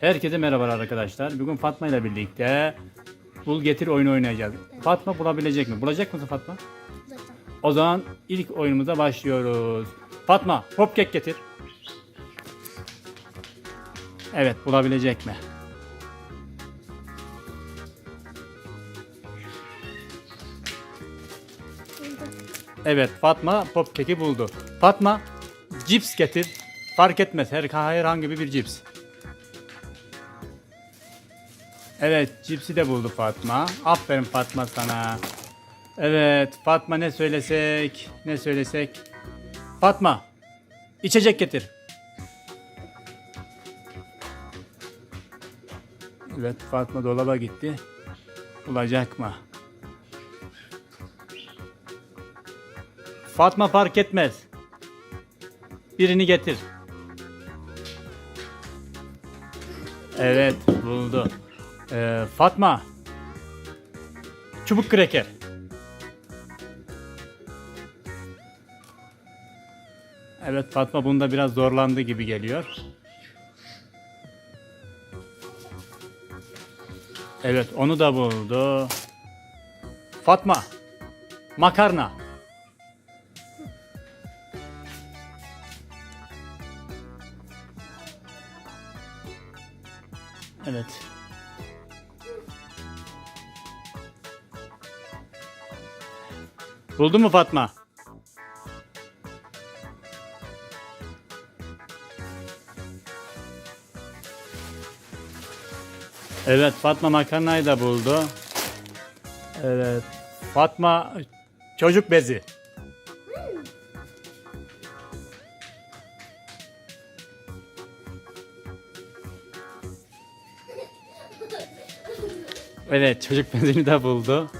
Herkese merhaba arkadaşlar. Bugün Fatma ile birlikte bul getir oyunu oynayacağız. Fatma bulabilecek mi? Bulacak mısın Fatma? O zaman ilk oyunumuza başlıyoruz. Fatma hop kek getir. Evet bulabilecek mi? Evet Fatma pop keki buldu. Fatma cips getir. Fark etmez her herhangi bir cips. Evet cipsi de buldu Fatma. Aferin Fatma sana. Evet Fatma ne söylesek ne söylesek. Fatma içecek getir. Evet Fatma dolaba gitti. Bulacak mı? Fatma fark etmez. Birini getir. Evet buldu. Ee, Fatma. Çubuk kreker. Evet Fatma bunda biraz zorlandı gibi geliyor. Evet onu da buldu. Fatma. Makarna. Evet. Buldun mu Fatma? Evet Fatma makarnayı da buldu. Evet. Fatma çocuk bezi. Evet çocuk bezini de buldu.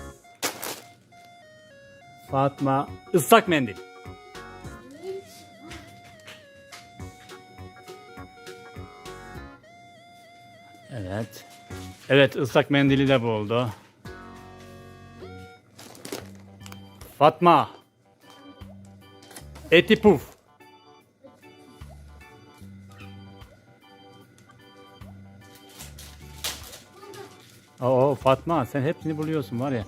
Fatma ıslak mendil. Evet. Evet ıslak mendili de buldu. Fatma. Eti puf. Oo Fatma sen hepsini buluyorsun var ya.